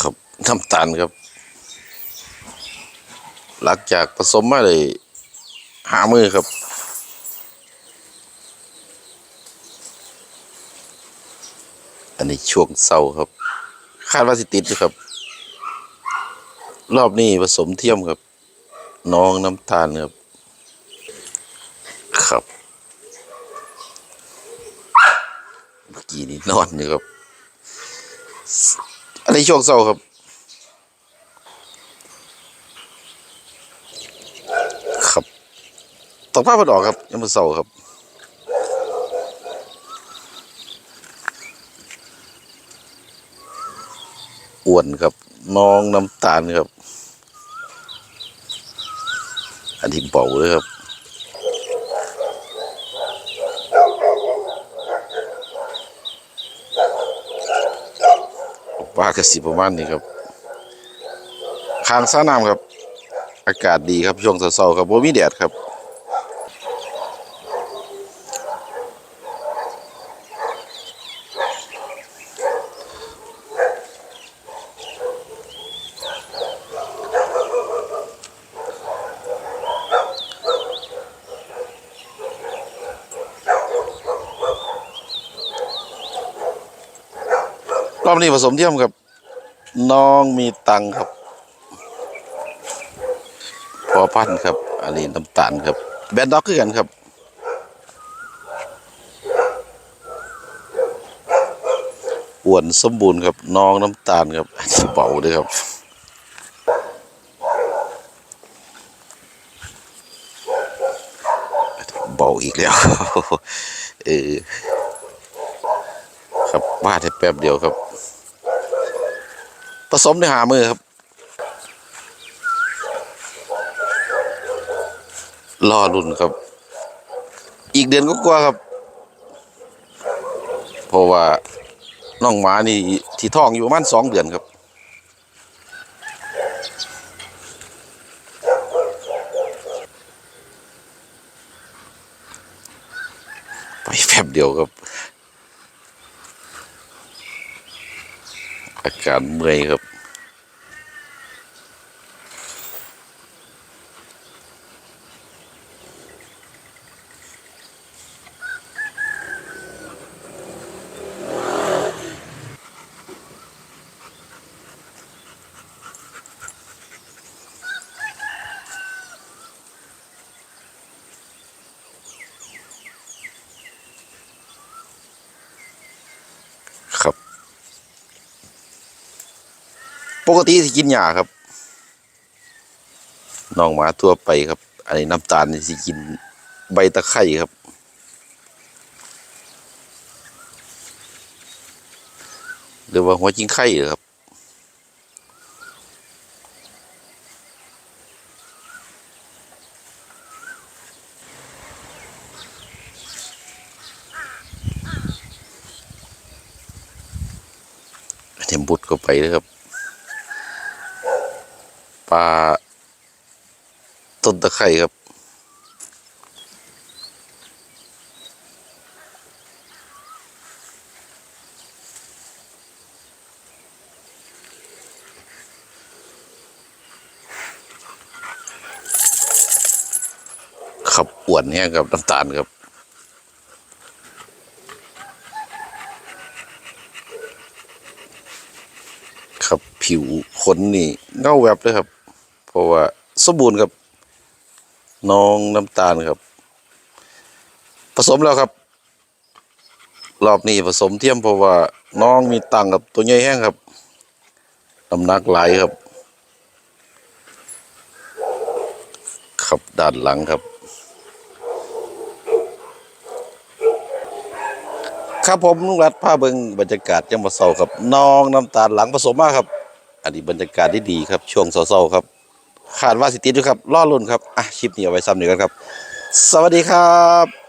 ครับน้ำตาลครับ หลังจากผสมมาเลยหามือครับอันนี้ช่วงเศร้าครับ คาดว่าสิติดอยู่ครับ รอบนี้ผสมเทียมครับ น้องน้ำตาลครับ ครับ เมื่อกี้นี่นอนอยู่ครับ อันช่วงเศร้าครับ ครับตกผ้ามันออกครับยังมันเศร้าครับอ้วนครับ น้องน้ำตาลครับ อันที่เบาเลยครับาดกระสีประมาณนี้ครับข้างสระน้ำครับ อากาศดีครับช่วงเช้าๆครับบ่มีแดดครับ รอบนี้ผสมเทียมครับ น้องมีตังครับ พอพันครับ อันนี้น้ำตาลครับ แบนด็อกคือกันครับอ้วนสมบูรณ์ครับน้องน้ำตาลครับเบาเลยครับเบาอีกแล้วเออ ครับวาดให้แป๊บเดียวครับ ผสมในหามือครับรอรุ่นครับ อีกเดือนก็กว่าๆครับ เพราะว่าน้องหมานี่ที่ท้องอยู่ประมาณสองเดือนครับ ไปแป๊บเดียวครับ อาการเมื่อยครับ ปกติสิกินหญ้าครับน้องหมาทั่วไปครับ อันนี้น้ำตาลนี่สิกินใบตะไคร่ครับ หรือว่าหัวจิงไข่หรอครับเทมบุดก็ไปเลยครับ ปลาต้นตะไคร่ครับ ขับอ้วนเนี่ยครับน้ำตาลครับครับผิวขนนี่เงาแวบเลยครับ ราะว่าสมบูรณ์ครับน้องน้ำตาลครับ ผสมแล้วครับ รอบนี้ผสมเทียมเพราะว่าน้องมีตังกับตัวใหญ่แห้งครับน้ำหนักหลายครับครับด้านหลังครับ ครับผมลุงรัฐพาเบิงบรรยากาศยามมาเศร้าครับ น้องน้ำตาลหลังผสมมากครับ อันนี้บรรยากาศที่ดีครับ ช่วงเศร้าๆครับ ขาดว่าสิติดด้วยครับล่อลุ่นครับอะคลิปนี้เอาไว้ซ้ำหนึ่งกันครับ สวัสดีครับ